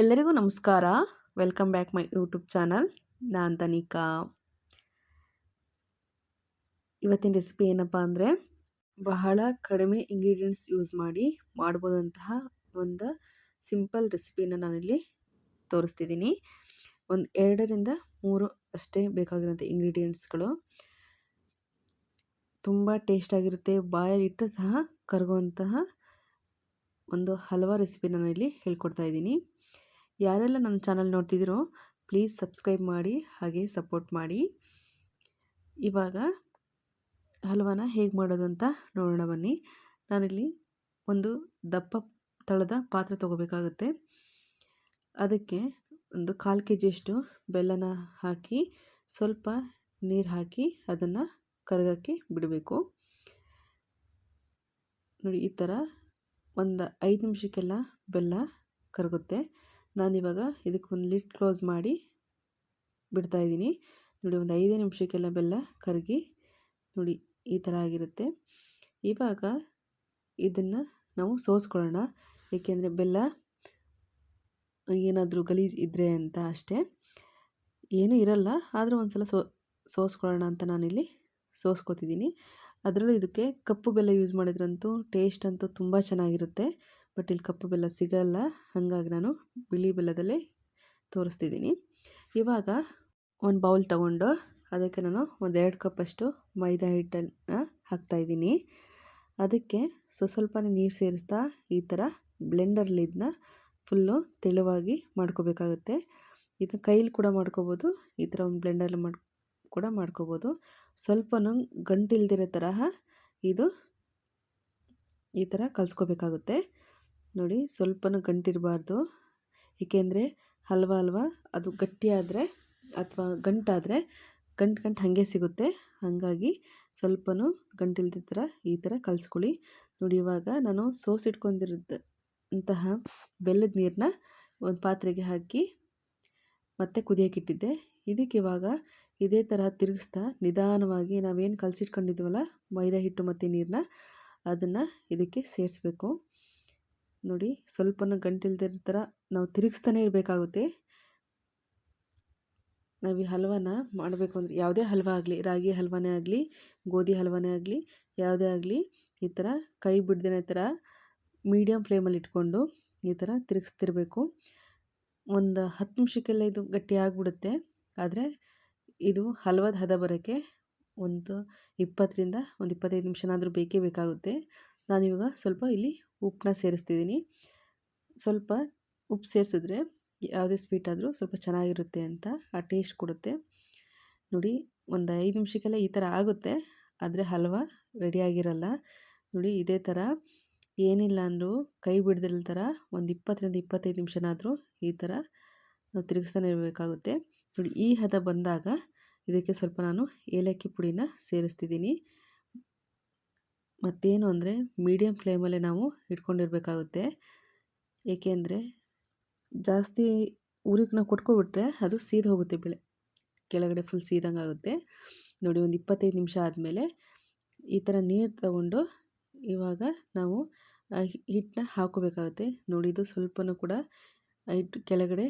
ಎಲ್ಲರಿಗೂ ನಮಸ್ಕಾರ. Welcome back my YouTube channel ನಾನು ತನಿಕಾ ಇವತ್ತಿನ ರೆಸಿಪಿ ಏನಪ್ಪ ಅಂದರೆ, ಬಹಳ ಕಡಿಮೆ ಇಂಗ್ರೀಡಿಯೆಂಟ್ಸ್ ಯೂಸ್ ಮಾಡಿ ಮಾಡ್ಬೋದಂತಹ ಒಂದು ಸಿಂಪಲ್ ರೆಸಿಪಿನ ನಾನಿಲ್ಲಿ ತೋರಿಸ್ತಿದ್ದೀನಿ. ಒಂದು ಎರಡರಿಂದ ಮೂರು ಅಷ್ಟೇ ಬೇಕಾಗಿರೋಂಥ ಇಂಗ್ರೀಡಿಯೆಂಟ್ಸ್ಗಳು ತುಂಬ ಟೇಸ್ಟಾಗಿರುತ್ತೆ ಬಾಯಲ್ಲಿಟ್ಟು ಸಹ ಕರಗುವಂತಹ ಒಂದು ಹಲವಾರು ರೆಸಿಪಿನ ನಾನು ಇಲ್ಲಿ ಹೇಳ್ಕೊಡ್ತಾ ಇದ್ದೀನಿ. ಯಾರೆಲ್ಲ ನನ್ನ ಚಾನಲ್ ನೋಡ್ತಿದ್ದೀರೋ, ಪ್ಲೀಸ್ ಸಬ್ಸ್ಕ್ರೈಬ್ ಮಾಡಿ, ಹಾಗೆ ಸಪೋರ್ಟ್ ಮಾಡಿ. ಇವಾಗ ಹಲ್ವಾನ ಹೇಗೆ ಮಾಡೋದು ಅಂತ ನೋಡೋಣ ಬನ್ನಿ. ನಾನಿಲ್ಲಿ ಒಂದು ದಪ್ಪ ತಳದ ಪಾತ್ರೆ ತೊಗೋಬೇಕಾಗುತ್ತೆ. ಅದಕ್ಕೆ ಒಂದು ಕಾಲು ಕೆ ಜಿಯಷ್ಟು ಬೆಲ್ಲನ ಹಾಕಿ, ಸ್ವಲ್ಪ ನೀರು ಹಾಕಿ ಅದನ್ನು ಕರಗಕ್ಕೆ ಬಿಡಬೇಕು. ನೋಡಿ, ಈ ಥರ ಒಂದು ಐದು ನಿಮಿಷಕ್ಕೆಲ್ಲ ಬೆಲ್ಲ ಕರಗುತ್ತೆ. ನಾನಿವಾಗ ಇದಕ್ಕೆ ಒಂದು ಲಿಡ್ ಕ್ಲೋಸ್ ಮಾಡಿ ಬಿಡ್ತಾಯಿದ್ದೀನಿ ನೋಡಿ, ಒಂದು ಐದೇ ನಿಮಿಷಕ್ಕೆಲ್ಲ ಬೆಲ್ಲ ಕರಗಿ ನೋಡಿ, ಈ ಥರ ಆಗಿರುತ್ತೆ. ಇವಾಗ ಇದನ್ನು ನಾವು ಸೋಸ್ಕೊಳ್ಳೋಣ. ಏಕೆಂದರೆ ಬೆಲ್ಲ ಏನಾದರೂ ಗಲೀಜು ಇದ್ದರೆ ಅಂತ ಅಷ್ಟೇ. ಏನೂ ಇರಲ್ಲ, ಆದರೂ ಒಂದು ಸಲ ಸೋ, ಸೋಸ್ಕೊಳ್ಳೋಣ ಅಂತ ನಾನಿಲ್ಲಿ ಸೋಸ್ಕೋತಿದ್ದೀನಿ. ಅದರಲ್ಲೂ ಇದಕ್ಕೆ ಕಪ್ಪು ಬೆಲ್ಲ ಯೂಸ್ ಮಾಡಿದ್ರಂತೂ ಟೇಸ್ಟ್ ಅಂತೂ ತುಂಬ ಚೆನ್ನಾಗಿರುತ್ತೆ. ಬಟ್ ಇಲ್ಲಿ ಕಪ್ಪು ಬೆಲ್ಲ ಸಿಗಲ್ಲ, ಹಾಗಾಗಿ ನಾನು ಬಿಳಿ ಬೆಲ್ಲದಲ್ಲೇ ತೋರಿಸ್ತಿದ್ದೀನಿ. ಇವಾಗ ಒಂದು ಬೌಲ್ ತಗೊಂಡು ಅದಕ್ಕೆ ನಾನು ಒಂದು ಎರಡು ಕಪ್ಪಷ್ಟು ಮೈದಾ ಹಿಟ್ಟನ್ನು ಹಾಕ್ತಾಯಿದ್ದೀನಿ ಅದಕ್ಕೆ ಸೊ, ಸ್ವಲ್ಪನೇ ನೀರು ಸೇರಿಸ್ತಾ ಈ ಥರ ಬ್ಲೆಂಡರ್ಲಿದ್ದನ್ನ ಫುಲ್ಲು ತೆಳುವಾಗಿ ಮಾಡ್ಕೋಬೇಕಾಗುತ್ತೆ. ಇದನ್ನ ಕೈಲಿ ಕೂಡ ಮಾಡ್ಕೋಬೋದು, ಈ ಥರ ಒಂದು ಬ್ಲೆಂಡರ್ಲಿ ಮಾಡಿ, ಕೂಡ ಮಾಡ್ಕೋಬೋದು. ಸ್ವಲ್ಪನೂ ಗಂಟಿಲ್ದಿರೋ ತರಹ ಇದು ಈ ಥರ ಕಲಿಸ್ಕೋಬೇಕಾಗುತ್ತೆ. ನೋಡಿ ಸ್ವಲ್ಪನೂ ಗಂಟಿರಬಾರ್ದು. ಏಕೆಂದರೆ ಹಲ್ವ ಹಲ್ವ ಅದು ಗಟ್ಟಿಯಾದರೆ ಅಥವಾ ಗಂಟಾದರೆ ಗಂಟು ಗಂಟು ಹಾಗೆ ಸಿಗುತ್ತೆ. ಹಾಗಾಗಿ ಸ್ವಲ್ಪನೂ ಗಂಟಿಲ್ದ ಥರ ಈ ಥರ ಕಲಿಸ್ಕೊಳ್ಳಿ. ನೋಡಿ ಇವಾಗ ನಾನು ಸೋಸಿಟ್ಕೊಂಡಿರೋದು ಅಂತಹ ಬೆಲ್ಲದ ನೀರನ್ನ ಒಂದು ಪಾತ್ರೆಗೆ ಹಾಕಿ ಮತ್ತೆ ಕುದಿಯೋಕ್ಕಿಟ್ಟಿದ್ದೆ ಇದಕ್ಕೆ ಇವಾಗ ಇದೇ ಥರ ತಿರುಗಿಸ್ತಾ ನಿಧಾನವಾಗಿ ನಾವೇನು ಕಲಸಿಟ್ಕೊಂಡಿದ್ವಲ್ಲ ಮೈದಾ ಹಿಟ್ಟು ಮತ್ತು ನೀರನ್ನ ಅದನ್ನು ಇದಕ್ಕೆ ಸೇರಿಸ್ಬೇಕು. ನೋಡಿ ಸ್ವಲ್ಪನೂ ಗಂಟಿಲ್ದಿರೋ ಥರ ನಾವು ತಿರುಗಿಸ್ತಾನೆ ಇರಬೇಕಾಗುತ್ತೆ. ನಾವು ಈ ಹಲ್ವಾನ ಮಾಡಬೇಕು ಅಂದರೆ ಯಾವುದೇ ಹಲ್ವ ಆಗಲಿ, ರಾಗಿ ಹಲ್ವಾನೇ ಆಗಲಿ, ಗೋಧಿ ಹಲ್ವಾನೇ ಆಗಲಿ, ಯಾವುದೇ ಆಗಲಿ ಈ ಥರ ಕೈ ಬಿಡ್ದೇ ಥರ ಮೀಡಿಯಮ್ ಫ್ಲೇಮಲ್ಲಿ ಇಟ್ಕೊಂಡು ಈ ಥರ ತಿರುಗಿಸ್ತಿರ್ಬೇಕು. ಒಂದು ಹತ್ತು ನಿಮಿಷಕ್ಕೆಲ್ಲ ಇದು ಗಟ್ಟಿ ಆಗಿಬಿಡುತ್ತೆ. ಆದರೆ ಇದು ಹಲ್ವದ ಹದ ಬರೋಕ್ಕೆ ಒಂದು ಇಪ್ಪತ್ತರಿಂದ ಒಂದು ಇಪ್ಪತ್ತೈದು ನಿಮಿಷನಾದರೂ ಬೇಕೇ ಬೇಕಾಗುತ್ತೆ. ನಾನಿವಾಗ ಸ್ವಲ್ಪ ಇಲ್ಲಿ ಉಪ್ಪನ್ನ ಸೇರಿಸ್ತಿದ್ದೀನಿ. ಸ್ವಲ್ಪ ಉಪ್ಪು ಸೇರಿಸಿದ್ರೆ ಯಾವುದೇ ಸ್ವೀಟ್ ಆದರೂ ಸ್ವಲ್ಪ ಚೆನ್ನಾಗಿರುತ್ತೆ ಅಂತ ಆ ಟೇಸ್ಟ್ ಕೊಡುತ್ತೆ. ನೋಡಿ, ಒಂದು ಐದು ನಿಮಿಷಕ್ಕೆಲ್ಲ ಈ ಥರ ಆಗುತ್ತೆ. ಆದರೆ ಹಲ್ವ ರೆಡಿಯಾಗಿರಲ್ಲ ನೋಡಿ, ಇದೇ ಥರ ಏನಿಲ್ಲ ಅಂದರೂ ಕೈ ಬಿಡ್ದಿರೋ ಥರ ಒಂದು ಇಪ್ಪತ್ತರಿಂದ ಇಪ್ಪತ್ತೈದು ನಿಮಿಷನಾದರೂ ಈ ಥರ ನಾವು ತಿರುಗಿಸ್ತಾನೆ ಇರಬೇಕಾಗುತ್ತೆ. ನೋಡಿ, ಈ ಹದ ಬಂದಾಗ ಇದಕ್ಕೆ ಸ್ವಲ್ಪ ನಾನು ಏಲಕ್ಕಿ ಪುಡಿನ ಸೇರಿಸ್ತಿದ್ದೀನಿ. ಮತ್ತೇನು ಅಂದರೆ ಮೀಡಿಯಮ್ ಫ್ಲೇಮಲ್ಲೇ ನಾವು ಇಟ್ಕೊಂಡಿರಬೇಕಾಗುತ್ತೆ. ಏಕೆಂದರೆ ಜಾಸ್ತಿ ನಾವು ಕೊಟ್ಕೊಬಿಟ್ರೆ ಅದು ಸೀದ ಹೋಗುತ್ತೆ ಬೆಳೆ. ಕೆಳಗಡೆ ಫುಲ್ ಸೀದಂಗೆ ಆಗುತ್ತೆ. ನೋಡಿ ಒಂದು ಇಪ್ಪತ್ತೈದು ನಿಮಿಷ ಆದಮೇಲೆ ಈ ಥರ ನೀರು ತಗೊಂಡು ಇವಾಗ ನಾವು ಹಿಟ್ಟನ್ನ ಹಾಕೋಬೇಕಾಗುತ್ತೆ ನೋಡಿ ಇದು ಸ್ವಲ್ಪನೂ ಕೂಡ ಹಿಟ್ಟು ಕೆಳಗಡೆ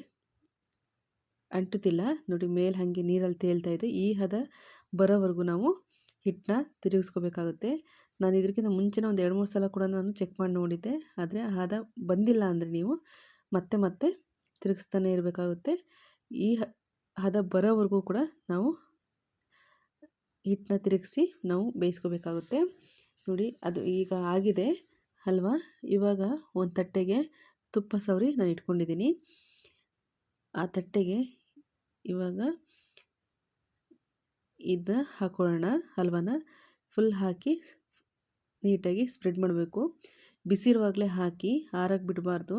ಅಂಟುತ್ತಿಲ್ಲ. ನೋಡಿ ಮೇಲೆ ಹಾಗೆ ನೀರಲ್ಲಿ ತೇಲ್ತಾ ಇದೆ. ಈ ಹದ ಬರೋವರೆಗೂ ನಾವು ಹಿಟ್ಟನ್ನ ತಿರುಗಿಸ್ಕೋಬೇಕಾಗುತ್ತೆ. ನಾನು ಇದಕ್ಕಿಂತ ಮುಂಚೆನೇ ಒಂದು ಎರಡು ಮೂರು ಸಲ ಕೂಡ ನಾನು ಚೆಕ್ ಮಾಡಿ ನೋಡಿದ್ದೆ. ಆದರೆ ಹದ ಬಂದಿಲ್ಲ ಅಂದರೆ ನೀವು ಮತ್ತೆ ಮತ್ತೆ ತಿರುಗಿಸ್ತಾನೆ ಇರಬೇಕಾಗುತ್ತೆ. ಈ ಹದ ಬರೋವರೆಗೂ ಕೂಡ ನಾವು ಹಿಟ್ಟನ್ನ ತಿರುಗಿಸಿ ನಾವು ಬೇಯಿಸ್ಕೋಬೇಕಾಗುತ್ತೆ. ನೋಡಿ, ಅದು ಈಗ ಆಗಿದೆ ಅಲ್ವಾ? ಇವಾಗ ಒಂದು ತಟ್ಟೆಗೆ ತುಪ್ಪ ಸವರಿ ನಾನು ಇಟ್ಕೊಂಡಿದ್ದೀನಿ. ಆ ತಟ್ಟೆಗೆ ಇವಾಗ ಇದನ್ನ ಹಾಕೊಳ್ಳೋಣ, ಹಲ್ವಾನ ಫುಲ್ ಹಾಕಿ ನೀಟಾಗಿ ಸ್ಪ್ರೆಡ್ ಮಾಡಬೇಕು. ಬಿಸಿರುವಾಗಲೇ ಹಾಕಿ, ಆರಕ್ಕೆ ಬಿಡಬಾರ್ದು.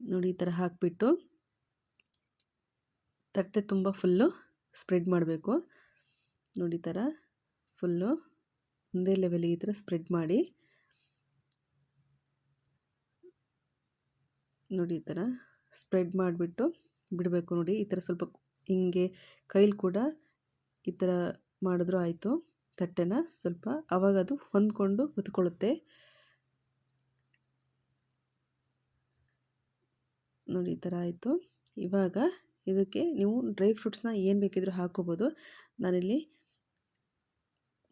ನೋಡಿ, ಈ ಥರ ಹಾಕಿಬಿಟ್ಟು ತಟ್ಟೆ ತುಂಬ ಫುಲ್ಲು ಸ್ಪ್ರೆಡ್ ಮಾಡಬೇಕು. ನೋಡಿ ಥರ ಫುಲ್ಲು ಒಂದೇ ಲೆವೆಲಿಗೆ ಈ ಥರ ಸ್ಪ್ರೆಡ್ ಮಾಡಿ. ನೋಡಿ, ಈ ಥರ ಸ್ಪ್ರೆಡ್ ಮಾಡಿಬಿಟ್ಟು ಬಿಡಬೇಕು. ನೋಡಿ, ಈ ಥರ ಸ್ವಲ್ಪ ಹಿಂಗೆ ಕೈಲಿ ಕೂಡ ಈ ಥರ ಮಾಡಿದ್ರೂ ಆಯಿತು. ತಟ್ಟೆನ ಸ್ವಲ್ಪ ಆವಾಗ ಅದು ಹೊಂದ್ಕೊಂಡು ಕುತ್ಕೊಳ್ಳುತ್ತೆ ನೋಡಿ ಈ ಥರ ಆಯಿತು. ಇವಾಗ ಇದಕ್ಕೆ ನೀವು ಡ್ರೈ ಫ್ರೂಟ್ಸ್ನ ಏನು ಬೇಕಿದ್ರೂ ಹಾಕೋಬೋದು ನಾನಿಲ್ಲಿ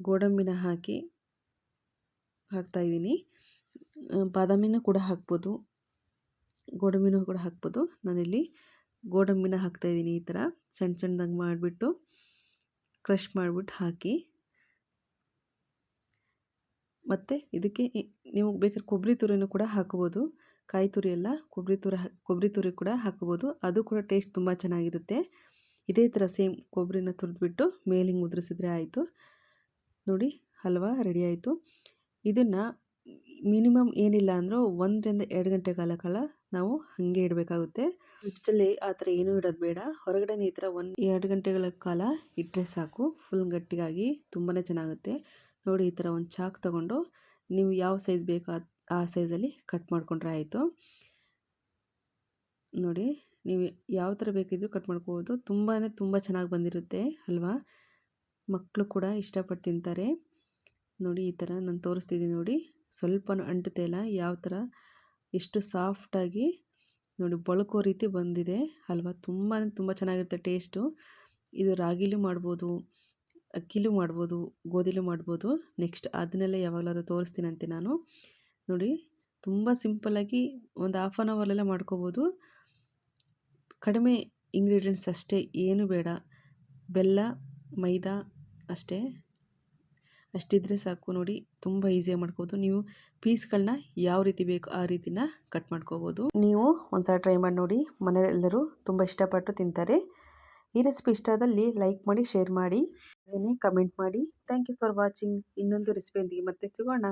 ಗೋಡಂಬಿನ ಹಾಕಿ ಹಾಕ್ತಾಯಿದ್ದೀನಿ ಬಾದಾಮಿನ ಕೂಡ ಹಾಕ್ಬೋದು. ಗೋಡಂಬಿನೂ ಕೂಡ ಹಾಕ್ಬೋದು. ನಾನಿಲ್ಲಿ ಗೋಡಂಬಿನ ಹಾಕ್ತಾಯಿದ್ದೀನಿ ಈ ಥರ. ಸಣ್ಣ ಸಣ್ಣದಾಗಿ ಮಾಡಿಬಿಟ್ಟು ಕ್ರಷ್ ಮಾಡಿಬಿಟ್ಟು ಹಾಕಿ ಮತ್ತು ಇದಕ್ಕೆ ನೀವು ಬೇಕಾದ್ರೆ ಕೊಬ್ಬರಿ ತುರಿನೂ ಕೂಡ ಹಾಕ್ಬೋದು. ಕಾಯಿ ತುರಿ ಎಲ್ಲ ಕೊಬ್ಬರಿ ತುರಿ ಕೊಬ್ಬರಿ ತುರಿ ಕೂಡ ಹಾಕ್ಬೋದು. ಅದು ಕೂಡ ಟೇಸ್ಟ್ ತುಂಬ ಚೆನ್ನಾಗಿರುತ್ತೆ. ಇದೇ ಥರ ಸೇಮ್ ಕೊಬ್ಬರಿನ ತುರಿದ್ಬಿಟ್ಟು ಮೇಲಿಂಗ್ ಉದುರಿಸಿದ್ರೆ ಆಯಿತು. ನೋಡಿ, ಹಲ್ವಾ ರೆಡಿ ಆಯಿತು. ಇದನ್ನು ಮಿನಿಮಮ್ ಏನಿಲ್ಲ ಅಂದರೂ ಒಂದರಿಂದ ಎರಡು ಗಂಟೆ ಕಾಲ ಕಾಲ ನಾವು ಹಾಗೆ ಇಡಬೇಕಾಗುತ್ತೆ. ಫ್ರಿಡ್ಜಲ್ಲಿ ಆ ಥರ ಏನೂ ಇಡೋದು ಬೇಡ. ಹೊರಗಡೆ ಈ ಥರ ಒಂದು ಎರಡು ಗಂಟೆಗಳ ಕಾಲ ಇಟ್ಟರೆ ಸಾಕು. ಫುಲ್ ಗಟ್ಟಿಗಾಗಿ ತುಂಬಾ ಚೆನ್ನಾಗುತ್ತೆ. ನೋಡಿ ಈ ಥರ ಒಂದು ಚಾಕ್ ತೊಗೊಂಡು ನೀವು ಯಾವ ಸೈಜ್ ಬೇಕೋ ಆ ಸೈಜಲ್ಲಿ ಕಟ್ ಮಾಡಿಕೊಂಡ್ರೆ ಆಯಿತು. ನೋಡಿ, ನೀವು ಯಾವ ಥರ ಬೇಕಿದ್ರು ಕಟ್ ಮಾಡ್ಕೋಬೋದು. ತುಂಬ ಅಂದರೆ ತುಂಬ ಚೆನ್ನಾಗಿ ಬಂದಿರುತ್ತೆ ಅಲ್ವಾ? ಮಕ್ಕಳು ಕೂಡ ಇಷ್ಟಪಟ್ಟು ತಿಂತಾರೆ. ನೋಡಿ, ಈ ಥರ ನಾನು ತೋರಿಸ್ತಿದ್ದೀನಿ ನೋಡಿ. ಸ್ವಲ್ಪ ಅಂಟುತ್ತೆ ಇಲ್ಲ ಯಾವ ಥರ? ಎಷ್ಟು ಸಾಫ್ಟಾಗಿ ನೋಡಿ ಬಳಕೋ ರೀತಿ ಬಂದಿದೆ ಅಲ್ವಾ? ತುಂಬ ಅಂದರೆ ತುಂಬ ಚೆನ್ನಾಗಿರುತ್ತೆ ಟೇಸ್ಟು. ಇದು ರಾಗಿಲೂ ಮಾಡ್ಬೋದು. ಅಕ್ಕಿಲೂ ಮಾಡ್ಬೋದು, ಗೋಧಿಲೂ ಮಾಡ್ಬೋದು. ನೆಕ್ಸ್ಟ್ ಅದನ್ನೆಲ್ಲ ಯಾವಾಗಲಾದ್ರೂ ತೋರಿಸ್ತೀನಂತೆ ನಾನು. ನೋಡಿ, ತುಂಬ ಸಿಂಪಲ್ಲಾಗಿ ಒಂದು ಹಾಫ್ ಆನ್ ಅವರ್ಲೆಲ್ಲ ಮಾಡ್ಕೋಬೋದು. ಕಡಿಮೆ ಇಂಗ್ರೀಡಿಯೆಂಟ್ಸ್ ಅಷ್ಟೇ, ಏನು ಬೇಡ. ಬೆಲ್ಲ, ಮೈದಾ ಅಷ್ಟೇ. ಅಷ್ಟಿದ್ರೆ ಸಾಕು. ನೋಡಿ, ತುಂಬ ಈಸಿಯಾಗಿ ಮಾಡ್ಕೋಬೋದು. ನೀವು ಪೀಸ್ಗಳನ್ನ ಯಾವ ರೀತಿ ಬೇಕು ಆ ರೀತಿನ ಕಟ್ ಮಾಡ್ಕೋಬೋದು. ನೀವು ಒಂದ್ಸಲ ಟ್ರೈ ಮಾಡಿ ನೋಡಿ. ಮನೆಯಲ್ಲೆಲ್ಲರೂ ತುಂಬ ಇಷ್ಟಪಟ್ಟು ತಿಂತಾರೆ. ಈ ರೆಸಿಪಿ ಇಷ್ಟ ಆದಲ್ಲಿ ಲೈಕ್ ಮಾಡಿ ಶೇರ್ ಮಾಡಿ ಕಮೆಂಟ್ ಮಾಡಿ. ಥ್ಯಾಂಕ್ ಯು ಫಾರ್ ವಾಚಿಂಗ್ ಇನ್ನೊಂದು ರೆಸಿಪಿಯೊಂದಿಗೆ ಮತ್ತೆ ಸಿಗೋಣ.